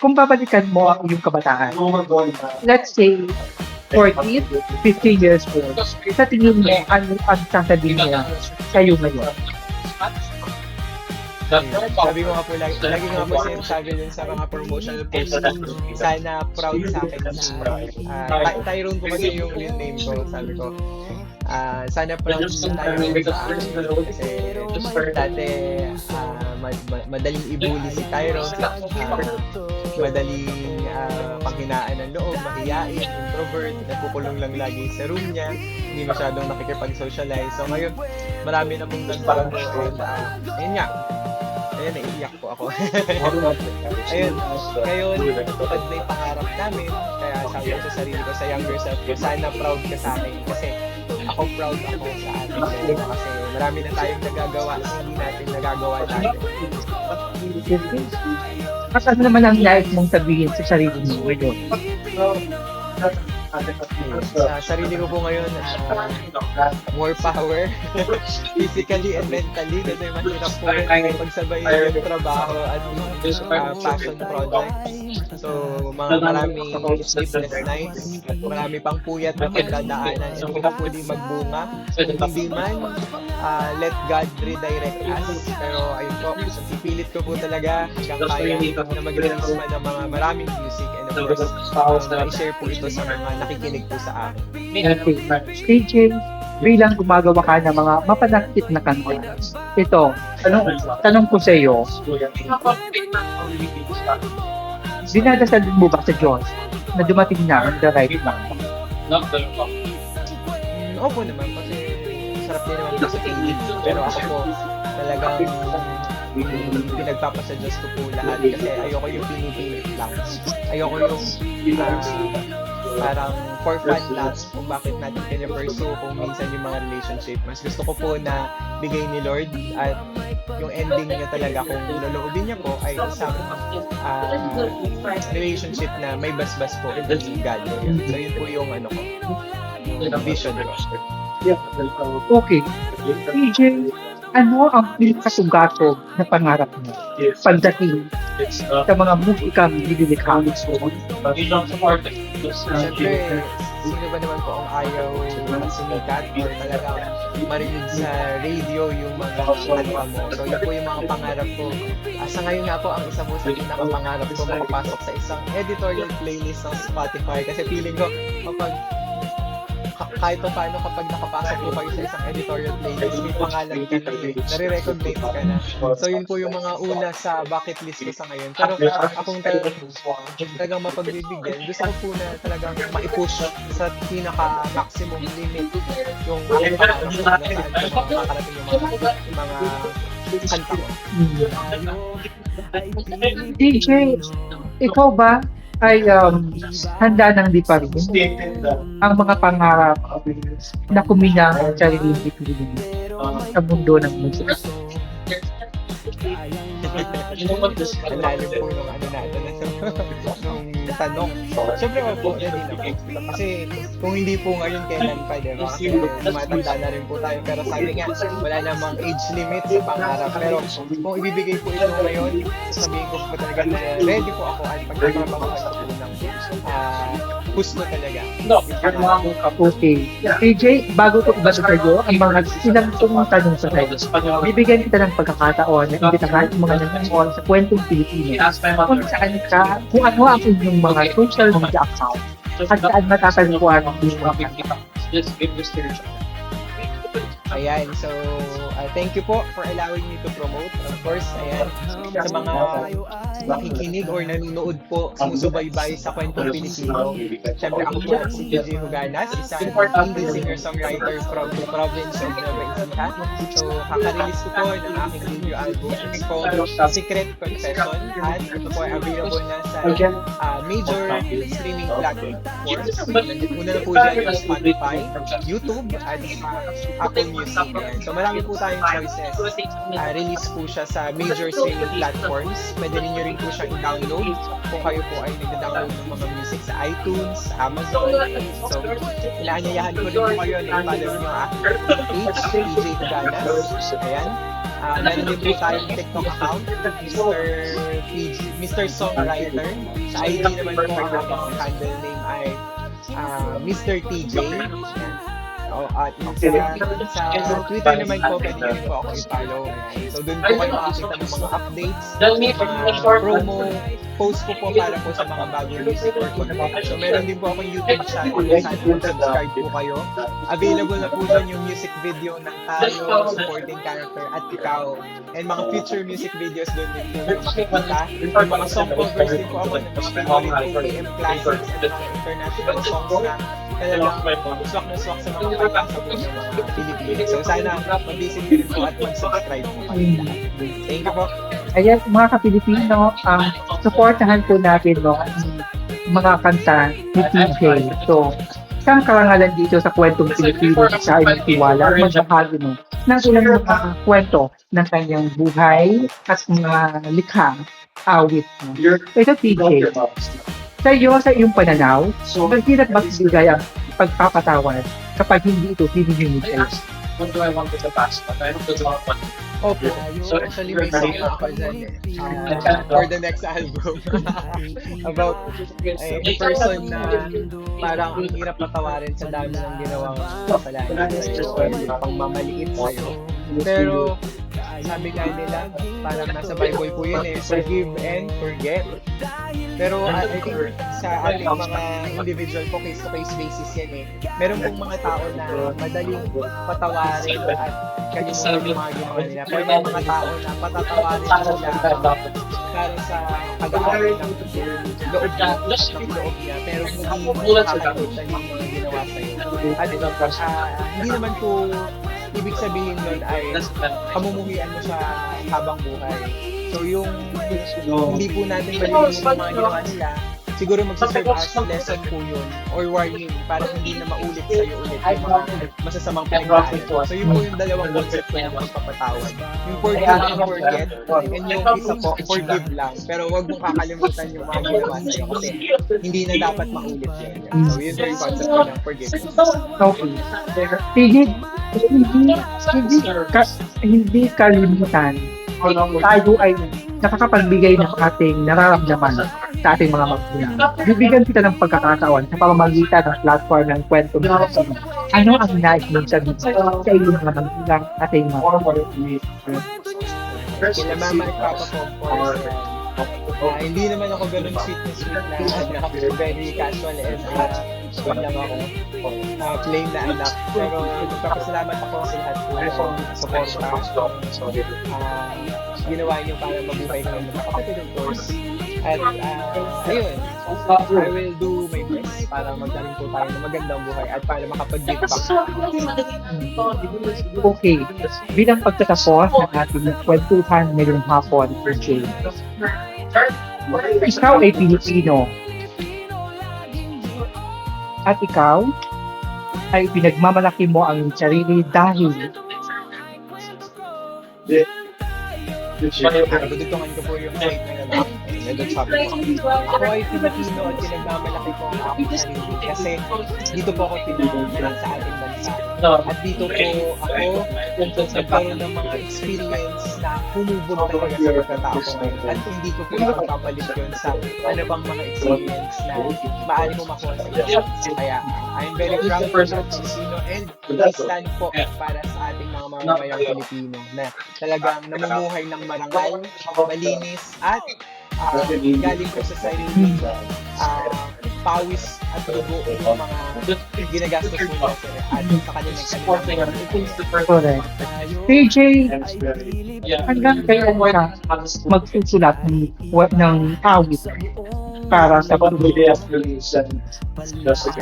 kung babalikan mo ang iyong kabataan, let's say, 14, 15 years old, sa tingin mo, ano ang sasabihin niya sa'yo ngayon? Sabi ko nga po, lagi, lagi nga po sinasabi dun sa mga promotional posts ko, sana proud sa akin na uh, Ty- Tyrone po kasi yung, yung name ko, sabi ko. Ah, sana proud sa Tyrone sa akin kasi dati ah, mad- madaling ibuli si Tyrone, ah, madaling ah, panghinaan ng loob, mahiyain, introvert, nagkukulong lang lagi sa room niya, hindi masyadong nakikipag-socialize. So ngayon, marami na pong nagbago and ah, ayun nga, Ayun, naiiyak po ako. Ayun, ngayon, pag may pangarap namin, kaya sabi ko sa sarili ko, sa younger self ko, sana proud ka sa akin. Kasi ako proud ako sa atin. ngayon. Kasi marami na tayong nagagawa, hindi natin nagagawa natin. At ano naman ang nais mong sabihin sa sarili mo ngayon? Sa sarili ko po ngayon, ah, more power, physically and mentally, kasi mahirap po pagsabayin yung trabaho at ah, passion project. So, mga maraming sleepless nights, marami pang puyat na pagdadaanan, and hopefully magbunga. Kung hindi man, ah, let God redirect us. Pero ayun po, pipilit ko po talaga hanggang kaya na mag-release pa ng mga maraming music and of course, um, i-share po ito sa mga nakikinig po sa akin. Okay. KJ, bilang gumagawa ka ng mga mapanakit na kanta. Ito, tanong, tanong ko sa iyo, dinadasal mo ba sa Diyos na dumating na ang the right time? Mm, opo naman kasi sarap din naman sa feeling. Pero ako po talagang pinagpapasa Diyos ko po lahat kasi ayoko yung pinipilit lang. Ayoko yung ah, parang for fun lang kung bakit natin pinapursue kung minsan yung mga relationship. Mas gusto ko po na bigay ni Lord at yung ending niya talaga kung loloobin niya po ay isang ah, relationship na may basbas po with God. So yun po yung ano ko, yung vision ko. Okay. KJ, ano ang pinakasugato na pangarap mo pagdating sa mga musikang nililikha mo? Siyempre, sino ba naman po ang ayaw sumikat or talagang marinig sa radio yung mga kanta mo. So yun po yung mga pangarap ko. Ah, sa ngayon nga po, ang isa po sa pinakapangarap ko makapasok sa isang editorial playlist ng Spotify kasi feeling ko kapag ka- kahit pa paano kapag nakapasok po kayo sa isang editorial playlist, may pangalan ka na nare-recognize ka na. So yun po yung mga una sa bucket list ko sa ngayon. Pero akong talagang, talagang mapagbibigyan, gusto ko po na talagang ma-push sa pinaka-maximum limit yung aking pangalan na makakarating yung mga, yung mga kanta ko. DJ, ikaw ba ay um, handa nang di pa rin ang mga pangarap na kuminang ang sariling ipilin sa mundo ng musika? Ang lalim po nung ano natin, tanong. Siyempre, po. Kasi kung hindi po ngayon, kailan pa, di ba? Kasi tumatanda na rin po tayo. Pero sabi nga, wala namang age limit sa pangarap. Pero kung ibibigay po ito ngayon, sabihin ko po talaga na ready po ako at ito po ng ah, gusto talaga. Okay. KJ, bago ko iba sa sa'yo, ang mga silang itong tanong sa sa'yo, bibigyan kita ng pagkakataon na imbitahan ang mga nanonood sa kwentong Pilipino kung saan ka, kung ano ang inyong mga social media account. At saan matatagpuan ang inyong mga kanta. Ayan, so uh, thank you po for allowing me to promote. Of course, ayan, sa mga nakikinig or nanonood po, sumusubaybay sa kwentong Pilipino. Siyempre ako po si DJ Huganas, isang indie singer-songwriter from the province of Nueva Ecija. So, kakarelease ko po ng aking debut album. It's called Secret Confession at ito po ay available na sa uh, major streaming platforms. Una na po dyan yung Spotify, YouTube, at uh, Apple Music. Ayan. So marami po tayong choices. Uh, release po siya sa major streaming platforms. Pwede rin nyo rin po siyang i-download kung kayo po ay nag-download ng mga music sa iTunes, Amazon. So, inaanyayahan ko rin po kayo na i-follow nyo aking page, DJ Ganas. Ayan. Ah, meron din po tayong TikTok account, Mr. PG, Mr. Songwriter. Sa ID naman po, ang handle name ay ah, Mr. TJ. Yan. O, at sa, sa Twitter naman po, pwede nyo po ako i-follow. So, doon po kayo makakita ng mga updates, mga promo, post ko po para po sa mga bagong music or content. So, meron din po akong YouTube channel kung saan subscribe po kayo. Available na po doon yung music video ng tayo, supporting character, at ikaw. And mga future music videos doon din po yung makikita. Yung mga song covers din po ako pinag rin po AM classics at mga international songs na talagang swak na swak sa mga Pilipino. So sana mag-visit nyo rin po at mag-subscribe po kayo. Thank you po. Ayan, mga ka-Pilipino, um, supportahan po natin no, mga kanta ni TJ. So, isang karangalan dito sa kwentong Pilipino sa inyong tiwala at magbahagi no, ng ilang mga kwento ng kanyang buhay at mga likha awit. No. Ito TJ, sa iyo, sa iyong pananaw, mahirap ba ibigay ang pagpapatawad kapag hindi ito hinihingi sa'yo? What do I want with the past? But I hope that's not fun. Opo. So, Actually, may song na ako dyan eh. Uh, for the next album. About a person na parang ang hirap patawarin sa dami ng ginawang kasalanan sa'yo or pang mamaliit sa'yo. Pero, sabi nga nila, parang nasa Bible po yun eh, forgive and forget. Pero uh, I think sa ating mga individual po, case-to-case basis yan eh. Meron pong mga tao na madaling patawarin at kalimutan yung mga ginawa nila. Pero may mga tao na patatawarin lamang para sa pag-aaral ng loob at ng loob niya. Pero hindi mo makakalimutan yung mga ginawa sa'yo. At ah, hindi naman po ibig sabihin nun ay pamumuhian mo siya habang buhay. So yung hindi po natin malilimutan yung mga ginawa nila, siguro magsaserve as lesson po yun or warning para hindi na maulit sa iyo ulit yung mga masasamang pinagdaanan. So yun po yung dalawang concept ko ng pagpapatawad. Yung forgive and forget and yung isa po, forgive lang. Pero wag mong kakalimutan yung mga ginawa sa'yo kasi hindi na dapat maulit yun. So yun po yung concept ko ng forgiveness. Okay. Hindi, hindi, hindi, ka, hindi kalimutan. Tayo ay nakakapagbigay ng ating nararamdaman sa ating mga magulang. Bibigyan kita ng pagkakataon sa pamamagitan ng platform ng kwento ng. Ano ang nais mong sabihin sa iyong mga magulang at iyong mga Kila mama at ko. Ah, hindi naman ako ganun sweet na sweet na anak. Very casual and uh, sweet lang ako. Uh, plain na anak. Pero nagpapasalamat ako sa lahat po ng support uh, ginawa niyo para mabuhay kami ng kapatid of course. At uh, ayun, I will do para magkaroon po tayo ng magandang buhay at para makapag-give back. Okay. Bilang pagtatapos ng ating kwentuhan ngayong hapon for Jane. Ikaw ay Pilipino. At ikaw ay pinagmamalaki mo ang sarili dahil Dudutungan ko po yung site na naman. Medyo sabi ko. Ako ay Pilipino at pinagmamalaki ko ang aking sarili kasi dito po ako pinangalan sa ating bansa. At dito po ako nagkaroon ng mga experience na humubog talaga sa pagkatao ko ngayon. At hindi ko po ipapapalit yun sa ano bang mga experience na maaari mo makuha sa iyo. Kaya I'm very proud of being Filipino and I stand po para sa ating mga mamamayang Pilipino na talagang namumuhay ng marangal, malinis at ah, galing po sa sarili ah, pawis at dugo ng mga ginagastos mo nila sir at sa kanilang kanilang correct. TJ, hanggang kailan ka magsusulat ng, ng awit para sa pamilya?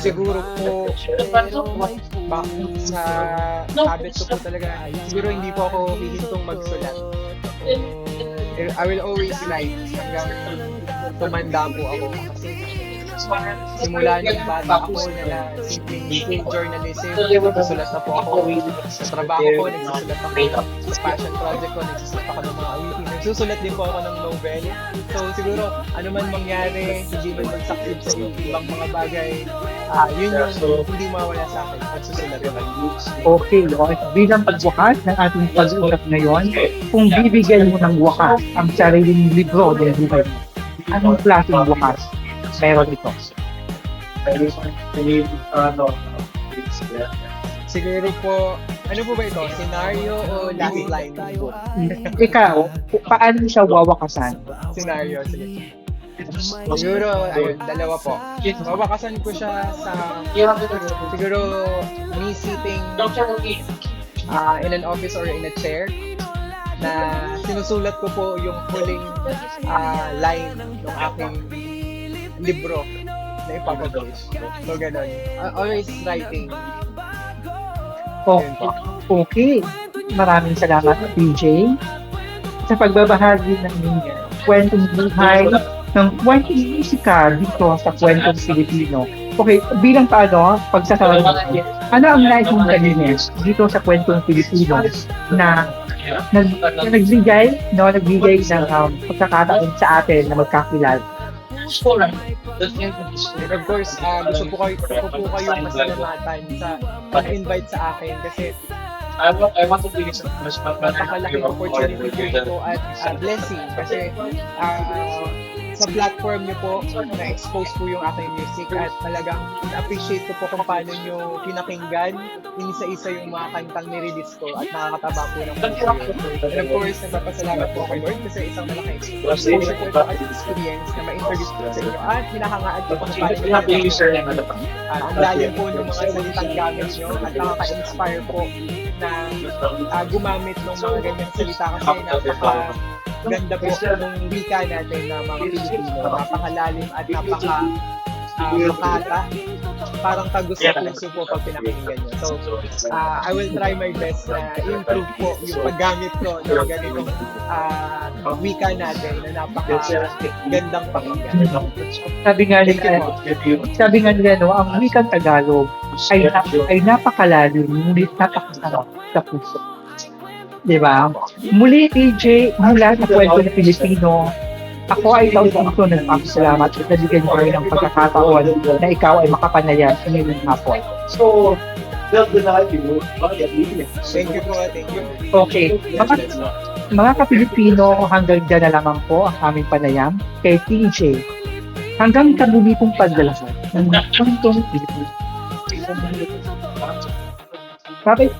siguro po ba, sa habit ko po talaga siguro hindi po ako hihintong magsulat I will always write hanggang tumanda po ako kasi simula nung bata ako na simpleng journalism, nagsusulat na po ako. Sa trabaho ko, nagsusulat ako. Sa passion project ko, nagsusulat ako ng mga awitin. Nagsusulat din po ako ng novel. So siguro, ano man mangyari, hindi man mag-succeed sa ibang mga bagay, ah yun yung hindi mawala sa akin. Nagsusulat ko lang. Okay, okay. Bilang pagwakas ng ating pag-uusap ngayon, kung bibigyan mo ng wakas ang sariling libro ng buhay mo, anong klaseng wakas meron ito? Siguro po, ano po ba ito? Scenario o last line ng? Ikaw, paano siya wawakasan? Scenario, sige. Siguro, ayun, dalawa po. Mawakasan ko siya sa, siguro, me sitting uh, in an office or in a chair na sinusulat ko po yung huling ah, line ng aking libro na ipapublish. So, ganun. Ah, always writing. Okay. okay. Maraming salamat, PJ, sa pagbabahagi ng inyong kwentong buhay ng kwentong musika dito sa kwentong Filipino. Okay, bilang paano, pagsasabi mo, ano ang nais mong kanina dito sa kwentong Filipino na nag, na nagbigay, no, nagbigay ng um, pagkakataon sa atin na magkakilala. Of course, ah, gusto po kayo, gusto po kayo masalamatan sa pag-invite sa akin kasi I want, I want to be mas napakalaking opportunity po ito at ah, blessing kasi ah, sa platform niyo po na-expose po yung aking music at talagang na-appreciate ko po kung paano niyo pinakinggan. Inisa-isa yung mga kantang ni-release ko at nakakataba po ng puso. And of course, nagpapasalamat po kay Lord kasi isang malaking exposure po ito at experience na ma-introduce po sa inyo. At hinahangaan ko po kung paano top. Ah, ang lalim po ng mga salitang gamit nyo at nakaka-inspire po na ah, gumamit ng mga ganyang salita kasi napaka ganda po ng wika natin na mga Pilipino. Napakalalim at napaka ah, makata. Parang tagos sa puso po pag pinakinggan nyo. So, ah, I will try my best na improve po yung paggamit ko ng ganitong ah, wika natin na napaka gandang pakinggan. Sabi nga nila, sabi nga nila, no, ang wikang Tagalog ay, ay napakalalim, ngunit napakasarap sa puso. Di ba? Muli, TJ, mula sa kwento ng Pilipino, ako ay ikaw dito nagpapasalamat at nabigyan ko rin ng pagkakataon na ikaw ay makapanayam sa ngayong hapon. So, Thank you po. Thank you. Okay. Mga, mga ka-Pilipino, hanggang dyan na lamang po ang aming panayam kay TJ. Hanggang kabuli pong pagdalasal ng kwentong Pilipino. Sabi,